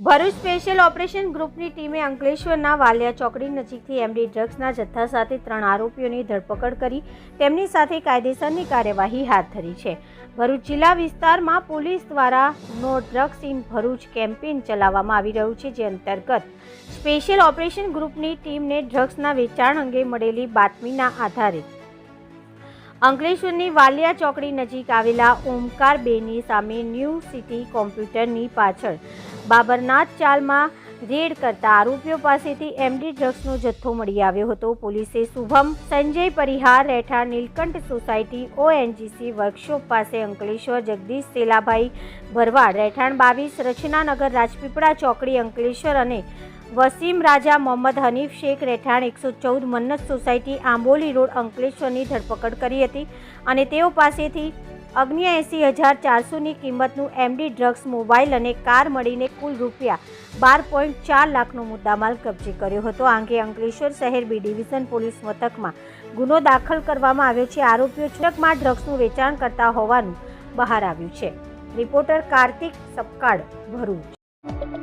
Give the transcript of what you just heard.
Bharuch special operation ગ્રુપની ટીમે અંકલેશ્વરના વાલિયા ચોકડી નજીકથી એમડી ડ્રગ્સના જથ્થા સાથે ત્રણ આરોપીઓની ધરપકડ કરી તેમની સાથે કાયદેસરની કાર્યવાહી હાથ ધરી છે. ભરૂચ જિલ્લા વિસ્તારમાં પોલીસ દ્વારા no drugs in Bharuch campaign ચલાવવામાં આવી રહ્યું છે, જે અંતર્ગત સ્પેશિયલ ઓપરેશન ગ્રુપની ટીમને ડ્રગ્સના વેચાણ અંગે મળેલી બાતમીના આધારે અંકલેશ્વરની વાલિયા ચોકડી નજીક આવેલા ઓમકાર બેની સામે ન્યૂ સિટી કોમ્પ્યુટરની પાછળ બાબરનાથ ચાલમાં રેડ કરતા આરોપીઓ પાસેથી એમડી ડ્રગ્સનો જથ્થો મળી આવ્યો હતો. પોલીસે શુભમ, સંજય પરિહાર, રહેઠાણ નીલકંઠ સોસાયટી, ઓએનજીસી વર્કશોપ પાસે અંકલેશ્વર જગદીશ સેલાભાઈ ભરવાડ, રહેઠાણ બાવીસ, રચનાનગર રાજપીપળા ચોકડી અંકલેશ્વર અને વસીમ રાજા મોહમ્મદ હનીફ શેખ રહેઠાણ એકસો ચૌદ મન્નત સોસાયટી આંબોલી રોડ અંકલેશ્વરની ધરપકડ કરી હતી અને તેઓ પાસેથી અગ્નિએંસી હજાર ચારસોની કિંમતનું એમડી ડ્રગ્સ, મોબાઈલ અને કાર મળીને કુલ રૂપિયા બાર પોઈન્ટ ચાર લાખનો મુદ્દામાલ કબજે કર્યો હતો. આ અંગે અંકલેશ્વર શહેર બી ડિવિઝન પોલીસ મથકમાં ગુનો દાખલ કરવામાં આવ્યો છે. આરોપીઓ છૂટકમાં ડ્રગ્સનું વેચાણ કરતા હોવાનું બહાર આવ્યું છે. રિપોર્ટર કાર્તિક સપકાળ ભરૂચ.